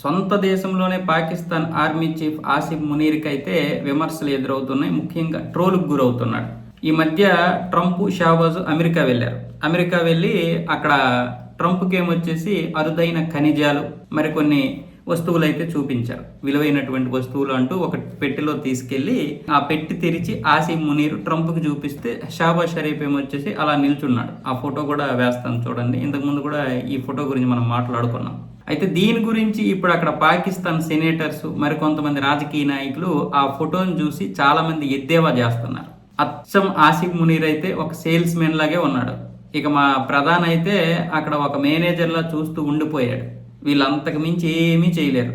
సొంత దేశంలోనే Pakistan army chief Asif మునీర్కి అయితే విమర్శలు ఎదురవుతున్నాయి. ముఖ్యంగా ట్రోల్కి గురవుతున్నాడు. ఈ మధ్య ట్రంప్ షాబాజ్ అమెరికా వెళ్ళారు. అమెరికా వెళ్ళి అక్కడ ట్రంప్కి ఏమొచ్చేసి అరుదైన ఖనిజాలు మరికొన్ని వస్తువులు అయితే చూపించారు. విలువైనటువంటి వస్తువులు అంటూ ఒక పెట్టెలో తీసుకెళ్ళి ఆ పెట్టి తెరిచి ఆసిఫ్ మునీర్ ట్రంప్కి చూపిస్తే షాబాజ్ షరీఫ్ ఏమొచ్చేసి అలా నిల్చున్నాడు. ఆ ఫోటో కూడా వేస్తాను చూడండి. ఇంతకుముందు కూడా ఈ ఫోటో గురించి మనం మాట్లాడుకున్నాం. అయితే దీని గురించి ఇప్పుడు అక్కడ పాకిస్తాన్ సెనేటర్స్ మరికొంతమంది రాజకీయ నాయకులు ఆ ఫోటోని చూసి చాలా మంది ఎద్దేవా చేస్తున్నారు. అచ్చం ఆసిఫ్ మునీర్ అయితే ఒక సేల్స్ మెన్ లాగే ఉన్నాడు. ఇక మా ప్రధాన్ అయితే అక్కడ ఒక మేనేజర్లా చూస్తూ ఉండిపోయాడు. వీళ్ళంతకు మించి ఏమీ చేయలేరు.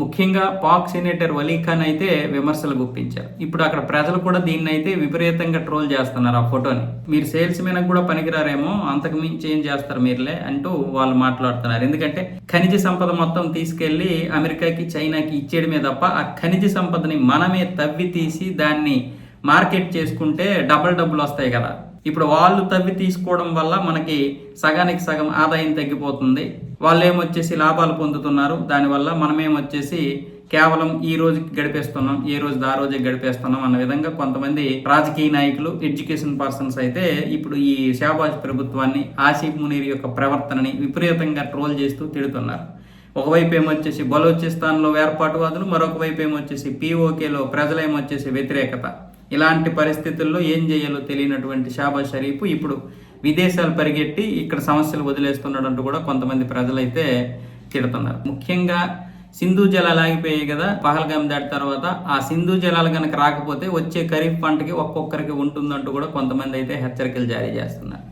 ముఖ్యంగా పాక్ సెనేటర్ వలీ ఖాన్ అయితే విమర్శలు గుప్పించారు. ఇప్పుడు అక్కడ ప్రజలు కూడా దీన్ని అయితే విపరీతంగా ట్రోల్ చేస్తున్నారు ఆ ఫోటోని. మీరు సేల్స్ మెన్ కూడా పనికిరారేమో అంతకు మించి ఏం చేస్తారు మీరులే అంటూ వాళ్ళు మాట్లాడుతున్నారు. ఎందుకంటే ఖనిజ సంపద మొత్తం తీసుకెళ్ళి అమెరికాకి చైనాకి ఇచ్చేయడమే తప్ప ఆ ఖనిజ సంపదని మనమే తవ్వి తీసి దాన్ని మార్కెట్ చేసుకుంటే డబల్ డబ్బులు వస్తాయి కదా. ఇప్పుడు వాళ్ళు తవ్వి తీసుకోవడం వల్ల మనకి సగానికి సగం ఆదాయం తగ్గిపోతుంది. వాళ్ళు ఏమొచ్చేసి లాభాలు పొందుతున్నారు దానివల్ల మనమేమొచ్చేసి కేవలం ఈ రోజుకి గడిపేస్తున్నాం ఏ రోజు ఆ రోజే గడిపేస్తున్నాం అన్న విధంగా కొంతమంది రాజకీయ నాయకులు ఎడ్యుకేషన్ పర్సన్స్ అయితే ఇప్పుడు ఈ షాబాజ్ ప్రభుత్వాన్ని ఆసిఫ్ మునీర్ యొక్క ప్రవర్తనని విపరీతంగా ట్రోల్ చేస్తూ తిడుతున్నారు. ఒకవైపు ఏమొచ్చేసి బలోచిస్తాన్లో వేర్పాటువాదులు మరొక వైపు ఏమొచ్చేసి పీఓకేలో ప్రజలేమొచ్చేసి వ్యతిరేకత. ఇలాంటి పరిస్థితుల్లో ఏం చేయాలో తెలియనటువంటి షాబాజ్ షరీఫ్ ఇప్పుడు విదేశాలు పరిగెట్టి ఇక్కడ సమస్యలు వదిలేస్తున్నాడంటూ కూడా కొంతమంది ప్రజలైతే తిడుతున్నారు. ముఖ్యంగా సింధు జలాలు ఆగిపోయాయి కదా పహల్గాం దాటి తర్వాత ఆ సింధు జలాలు కనుక రాకపోతే వచ్చే ఖరీఫ్ పంటకి ఒక్కొక్కరికి ఉంటుందంటూ కూడా కొంతమంది అయితే హెచ్చరికలు జారీ చేస్తున్నారు.